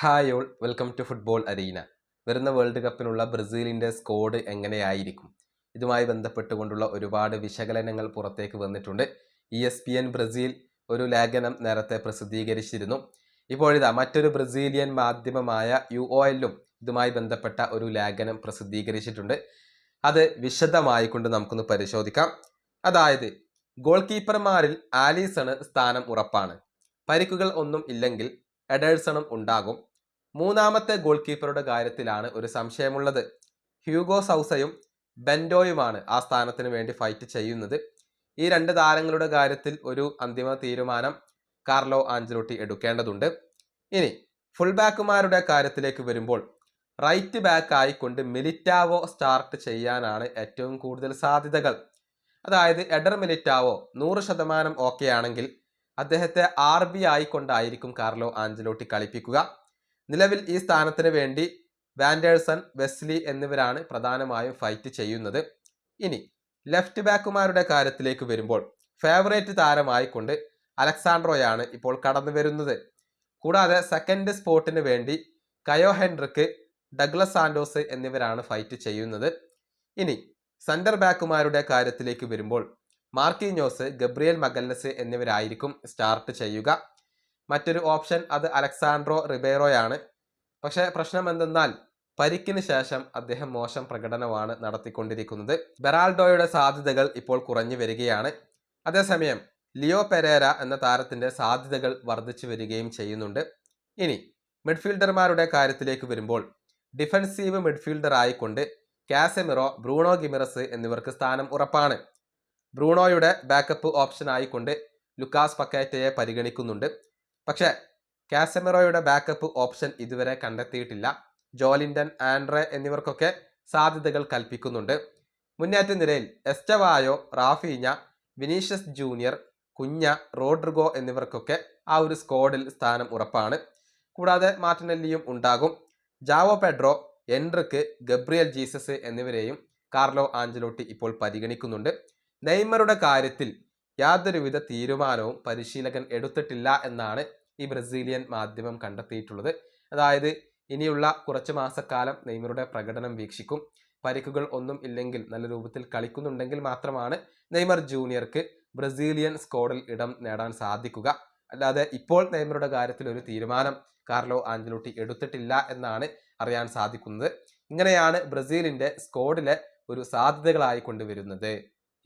Hi all welcome to Football Arena വരുന്ന world കപ്പിനുള്ള ബ്രസീലിന്റെ സ്കോഡ് എങ്ങനെയായിരിക്കും? ഇതുമായി ബന്ധപ്പെട്ടുകൊണ്ടുള്ള ഒരുപാട് വിശകലനങ്ങൾ പുറത്തേക്ക് വന്നിട്ടുണ്ട്. E S P N Brazil ഒരു ലേഖനം നേരത്തെ പ്രസിദ്ധീകരിച്ചിരുന്നു. ഇപ്പോഴിതാ മറ്റൊരു ബ്രസീലിയൻ മാധ്യമമായ യു ഒ എല്ലും ഇതുമായി ബന്ധപ്പെട്ട ഒരു ലേഖനം പ്രസിദ്ധീകരിച്ചിട്ടുണ്ട്. അത് വിശദമായിക്കൊണ്ട് നമുക്കൊന്ന് പരിശോധിക്കാം. അതായത് ഗോൾ കീപ്പർമാരിൽ ആലീസണ് സ്ഥാനം ഉറപ്പാണ്. പരിക്കുകൾ ഒന്നും ഇല്ലെങ്കിൽ എഡേഴ്സണും ഉണ്ടാകും. മൂന്നാമത്തെ ഗോൾ കീപ്പറുടെ കാര്യത്തിലാണ് ഒരു സംശയമുള്ളത്. ഹ്യൂഗോ സൗസയും ബെൻഡോയുമാണ് ആ സ്ഥാനത്തിന് വേണ്ടി ഫൈറ്റ് ചെയ്യുന്നത്. ഈ രണ്ട് താരങ്ങളുടെ കാര്യത്തിൽ ഒരു അന്തിമ തീരുമാനം കാർലോ ആഞ്ചലോട്ടി എടുക്കേണ്ടതുണ്ട്. ഇനി ഫുൾ ബാക്കുമാരുടെ കാര്യത്തിലേക്ക് വരുമ്പോൾ റൈറ്റ് ബാക്ക് ആയിക്കൊണ്ട് മിലിറ്റാവോ സ്റ്റാർട്ട് ചെയ്യാനാണ് ഏറ്റവും കൂടുതൽ സാധ്യതകൾ. അതായത് എഡർ മിലിറ്റാവോ നൂറ് ശതമാനം ഓക്കെ ആണെങ്കിൽ അദ്ദേഹത്തെ ആർ ബി ആയിക്കൊണ്ടായിരിക്കും കാർലോ ആഞ്ചലോട്ടി കളിപ്പിക്കുക. നിലവിൽ ഈ സ്ഥാനത്തിന് വേണ്ടി വാൻഡേഴ്സൺ വെസ്ലി എന്നിവരാണ് പ്രധാനമായും ഫൈറ്റ് ചെയ്യുന്നത്. ഇനി ലെഫ്റ്റ് ബാക്കുമാരുടെ കാര്യത്തിലേക്ക് വരുമ്പോൾ ഫേവറേറ്റ് താരമായിക്കൊണ്ട് അലക്സാൻഡ്രോയാണ് ഇപ്പോൾ കടന്നു വരുന്നത്. കൂടാതെ സെക്കൻഡ് സ്പോട്ടിന് വേണ്ടി കയോ ഹെൻറിക്ക് ഡഗ്ലസ് സാൻഡോസ് എന്നിവരാണ് ഫൈറ്റ് ചെയ്യുന്നത്. ഇനി സെന്റർ ബാക്കുമാരുടെ കാര്യത്തിലേക്ക് വരുമ്പോൾ മാർക്കിഞ്ഞോസ് ഗബ്രിയൽ മഗല്ലസ് എന്നിവരായിരിക്കും സ്റ്റാർട്ട് ചെയ്യുക. മറ്റൊരു ഓപ്ഷൻ അത് അലക്സാൻഡ്രോ റിബേറോയാണ്. പക്ഷേ പ്രശ്നം എന്തെന്നാൽ പരിക്കിന് ശേഷം അദ്ദേഹം മോശം പ്രകടനമാണ് നടത്തിക്കൊണ്ടിരിക്കുന്നത്. ബെറാൾഡോയുടെ സാധ്യതകൾ ഇപ്പോൾ കുറഞ്ഞു വരികയാണ്. അതേസമയം ലിയോ പെരേര എന്ന താരത്തിന്റെ സാധ്യതകൾ വർദ്ധിച്ചു വരികയും ചെയ്യുന്നുണ്ട്. ഇനി മിഡ്ഫീൽഡർമാരുടെ കാര്യത്തിലേക്ക് വരുമ്പോൾ ഡിഫൻസീവ് മിഡ്ഫീൽഡർ ആയിക്കൊണ്ട് കാസെമിറോ ബ്രൂണോ ഗിമിറസ് എന്നിവർക്ക് സ്ഥാനം ഉറപ്പാണ്. ബ്രൂണോയുടെ ബാക്കപ്പ് ഓപ്ഷൻ ആയിക്കൊണ്ട് ലുക്കാസ് പക്കേറ്റയെ പരിഗണിക്കുന്നുണ്ട്. പക്ഷേ കാസമിറോയുടെ ബാക്കപ്പ് ഓപ്ഷൻ ഇതുവരെ കണ്ടെത്തിയിട്ടില്ല. ജോലിൻഡൻ ആൻഡ്രെ എന്നിവർക്കൊക്കെ സാധ്യതകൾ കൽപ്പിക്കുന്നുണ്ട്. മുന്നേറ്റ നിരയിൽ Estevao Raphinha Vinicius Junior Cunha Rodrigo എന്നിവർക്കൊക്കെ ആ ഒരു സ്ക്വാഡിൽ സ്ഥാനം ഉറപ്പാണ്. കൂടാതെ മാർട്ടിനെല്ലിയും ഉണ്ടാകും. Joao Pedro Endrick Gabriel Jesus എന്നിവരെയും കാർലോ ആഞ്ചലോട്ടി ഇപ്പോൾ പരിഗണിക്കുന്നുണ്ട്. നെയ്മറുടെ കാര്യത്തിൽ യാതൊരുവിധ തീരുമാനവും പരിശീലകൻ എടുത്തിട്ടില്ല എന്നാണ് ഈ ബ്രസീലിയൻ മാധ്യമം കണ്ടെത്തിയിട്ടുള്ളത്. അതായത് ഇനിയുള്ള കുറച്ച് മാസക്കാലം നെയ്മറുടെ പ്രകടനം വീക്ഷിക്കും. പരിക്കുകൾ ഒന്നും ഇല്ലെങ്കിൽ നല്ല രൂപത്തിൽ കളിക്കുന്നുണ്ടെങ്കിൽ മാത്രമാണ് നെയ്മർ ജൂനിയർക്ക് ബ്രസീലിയൻ സ്ക്വാഡിൽ ഇടം നേടാൻ സാധിക്കുക. അല്ലാതെ ഇപ്പോൾ നെയ്മറുടെ കാര്യത്തിൽ ഒരു തീരുമാനം കാർലോ ആഞ്ചലോട്ടി എടുത്തിട്ടില്ല എന്നാണ് അറിയാൻ സാധിക്കുന്നത്. ഇങ്ങനെയാണ് ബ്രസീലിന്റെ സ്ക്വാഡിലെ ഒരു സാധ്യതകളായി കൊണ്ടുവരുന്നത്.